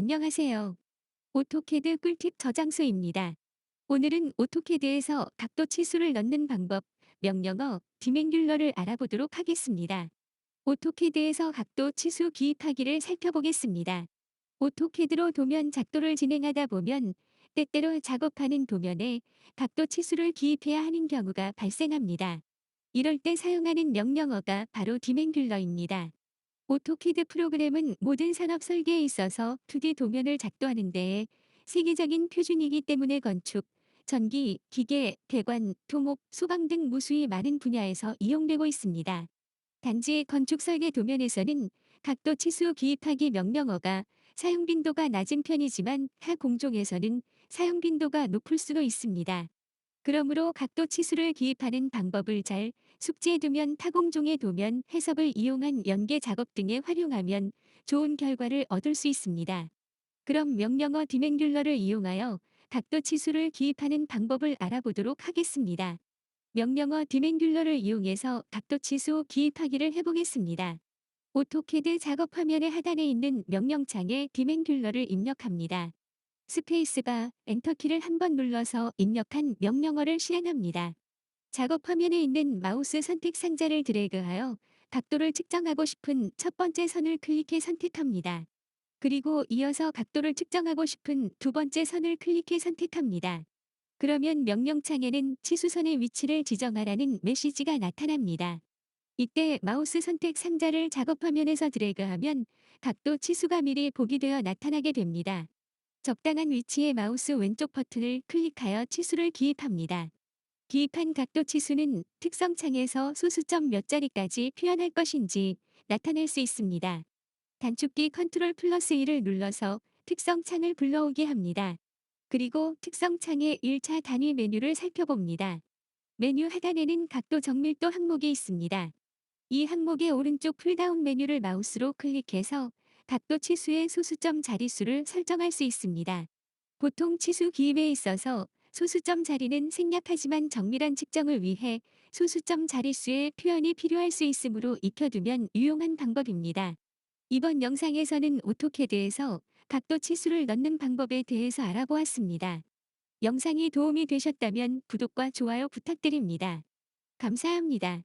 안녕하세요. 오토캐드 꿀팁 저장소입니다. 오늘은 오토캐드에서 각도 치수를 넣는 방법, 명령어, 디멘귤러를 알아보도록 하겠습니다. 오토캐드에서 각도 치수 기입하기를 살펴보겠습니다. 오토캐드로 도면 작도를 진행하다 보면 때때로 작업하는 도면에 각도 치수를 기입해야 하는 경우가 발생합니다. 이럴 때 사용하는 명령어가 바로 디멘귤러입니다. 오토캐드 프로그램은 모든 산업 설계에 있어서 2D 도면을 작도하는 데에 세계적인 표준이기 때문에 건축, 전기, 기계, 배관, 토목, 소방 등 무수히 많은 분야에서 이용되고 있습니다. 단지 건축 설계 도면에서는 각도 치수 기입하기 명령어가 사용 빈도가 낮은 편이지만 타 공종에서는 사용 빈도가 높을 수도 있습니다. 그러므로 각도 치수를 기입하는 방법을 잘 숙지해두면 타공종의 도면, 해석을 이용한 연계 작업 등에 활용하면 좋은 결과를 얻을 수 있습니다. 그럼 명령어 디멘귤러를 이용하여 각도 치수를 기입하는 방법을 알아보도록 하겠습니다. 명령어 디멘귤러를 이용해서 각도 치수 기입하기를 해보겠습니다. 오토캐드 작업 화면의 하단에 있는 명령창에 디멘귤러를 입력합니다. 스페이스바, 엔터키를 한 번 눌러서 입력한 명령어를 실행합니다. 작업 화면에 있는 마우스 선택 상자를 드래그하여 각도를 측정하고 싶은 첫 번째 선을 클릭해 선택합니다. 그리고 이어서 각도를 측정하고 싶은 두 번째 선을 클릭해 선택합니다. 그러면 명령창에는 치수선의 위치를 지정하라는 메시지가 나타납니다. 이때 마우스 선택 상자를 작업 화면에서 드래그하면 각도 치수가 미리 보기 되어 나타나게 됩니다. 적당한 위치의 마우스 왼쪽 버튼을 클릭하여 치수를 기입합니다. 기입한 각도 치수는 특성 창에서 소수점 몇 자리까지 표현할 것인지 나타낼 수 있습니다. 단축키 컨트롤 플러스 1을 눌러서 특성 창을 불러오게 합니다. 그리고 특성 창의 1차 단위 메뉴를 살펴봅니다. 메뉴 하단에는 각도 정밀도 항목이 있습니다. 이 항목의 오른쪽 풀다운 메뉴를 마우스로 클릭해서 각도 치수의 소수점 자릿수를 설정할 수 있습니다. 보통 치수 기입에 있어서 소수점 자리는 생략하지만 정밀한 측정을 위해 소수점 자릿수의 표현이 필요할 수 있으므로 익혀두면 유용한 방법입니다. 이번 영상에서는 오토캐드에서 각도 치수를 넣는 방법에 대해서 알아보았습니다. 영상이 도움이 되셨다면 구독과 좋아요 부탁드립니다. 감사합니다.